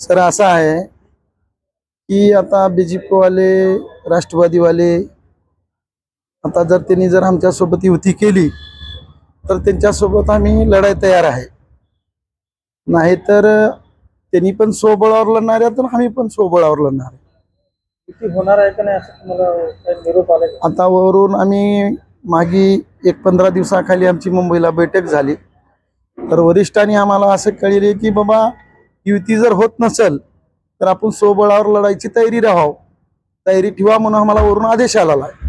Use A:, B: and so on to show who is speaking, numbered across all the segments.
A: Sir असं आहे की आता बी जे पीवाले राष्ट्रवादीवाले आता जर त्यांनी जर आमच्यासोबत युती केली तर त्यांच्यासोबत आम्ही लढाई तयार आहे. नाहीतर त्यांनी पण स्वबळावर लढणार आहे तर आम्ही पण स्वबळावर लढणार आहे.
B: किती होणार आहे का नाही असं तुम्हाला निरोप आले?
A: आता वरून आम्ही मागी एक पंधरा दिवसाखाली आमची मुंबईला बैठक झाली. तर वरिष्ठांनी आम्हाला असं कळले की बाबा युती जर होत नसेल तर आपण स्वबळावर लढायची तयारी राहाव. तयारी ठेवा म्हणून आम्हाला वरून आदेश आलेला आहे.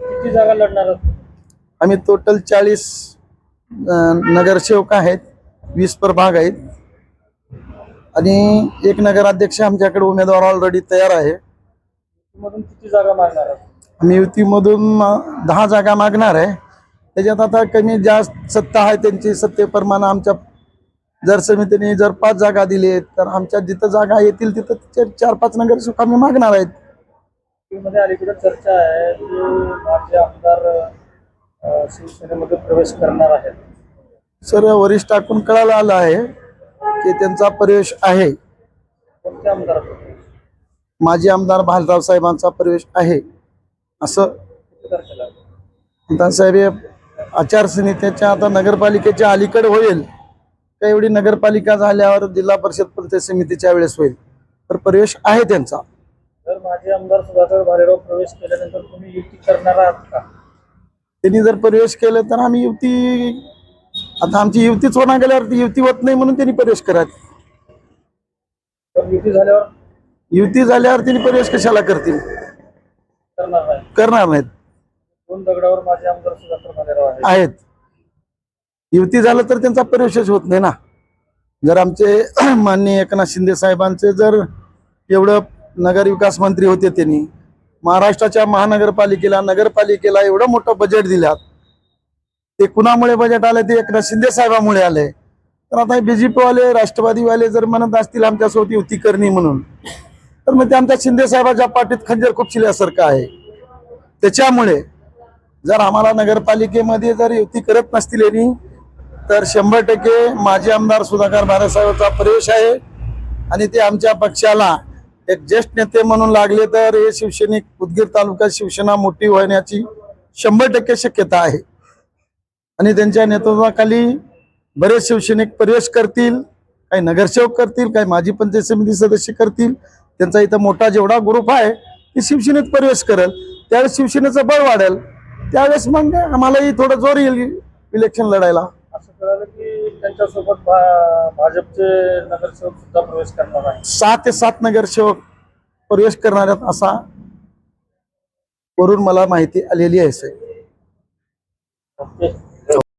B: किती जागा लढणार आहात?
A: आम्ही टोटल चाळीस नगरसेवक आहेत वीस प्रभाग आहेत. आणि एक नगराध्यक्ष आमच्याकडे उमेदवार ऑलरेडी तयार आहे.
B: किती जागा मागणार आहात?
A: आम्ही युतीमधून दहा जागा मागणार आहे. त्याच्यात आता कमी जास्त सत्ता आहे त्यांची सत्तेप्रमाणे आमच्या जर समितीने जर पाच जागा दिली तर आमच्या जिथं जागा येतील तिथं चे- चार पाच नगरसेवक आम्ही मागणार आहेत.
B: मध्ये अलीकडे चर्चा आहे की माझे आमदार अ, शिवसेनेमध्ये प्रवेश करणार आहेत.
A: सर वरिष्ठाकडून कळायला आलं आहे की त्यांचा प्रवेश आहे.
B: कोणते आमदार
A: माजी आमदार भालराव साहेबांचा प्रवेश आहे. असं साहेब आचारसंहितेच्या आता नगरपालिकेच्या अलीकडे होईल. का एवढी नगरपालिका झाल्यावर जिल्हा परिषद पंचायत समितीच्या वेळेस होईल. तर प्रवेश आहे त्यांचा.
B: जर माझे आमदार सुधाकर भालेराव प्रवेश केल्यानंतर तुम्ही युती करणार आहात का?
A: त्यांनी जर प्रवेश केलं तर आम्ही युती आता आमची युतीच होणार गेल्यावर ती युती होत नाही म्हणून त्यांनी प्रवेश करायचा
B: तर युती झाल्यावर?
A: युती झाल्यावर त्यांनी प्रवेश कशाला करतील?
B: करणार नाही
A: करणार नाहीत.
B: दोन दगडावर माझे आमदार सुधाकर भालेराव आहेत.
A: आहेत. युती झालं तर त्यांचा परिवेशच होत नाही ना. जर आमचे माननीय एकनाथ शिंदे साहेबांचे जर एवढं नगर विकास मंत्री होते त्यांनी महाराष्ट्राच्या महानगरपालिकेला नगरपालिकेला एवढं मोठं बजेट दिल्यात. ते कुणामुळे बजेट आलं ते एकनाथ शिंदे साहेबामुळे आले तर आता बीजेपीवाले राष्ट्रवादीवाले जर म्हणत असतील आमच्यासोबत युती करणी म्हणून तर मग ते आमच्या शिंदे साहेबाच्या पाठीत खंजर खुपशिल्यासारखं आहे. त्याच्यामुळे जर आम्हाला नगरपालिकेमध्ये जर युती करत नसतील यांनी तर शंभर टक्के माजी आमदार सुधाकर बारासाहेबांचा प्रवेश आहे. आणि ते आमच्या पक्षाला एक ज्येष्ठ नेते म्हणून लागले तर हे शिवसैनिक उदगीर तालुक्यात शिवसेना मोठी होण्याची शंभर टक्के शक्यता आहे. आणि त्यांच्या नेतृत्वाखाली बरेच शिवसैनिक प्रवेश करतील काही नगरसेवक करतील काही माजी पंचायत समिती सदस्य करतील. त्यांचा इथं मोठा जेवढा ग्रुप आहे ते शिवसेनेत प्रवेश करेल. त्यावेळेस शिवसेनेचं बळ वाढेल. त्यावेळेस मग आम्हालाही थोडं जोर येईल इलेक्शन लढायला.
B: कळालं की त्यांच्यासोबत भा- भाजपचे नगरसेवक सुद्धा प्रवेश करणार आहे
A: सहा ते सात नगरसेवक प्रवेश करणार आहेत असा वरून मला माहिती आलेली आहे साहेब.
B: ओके.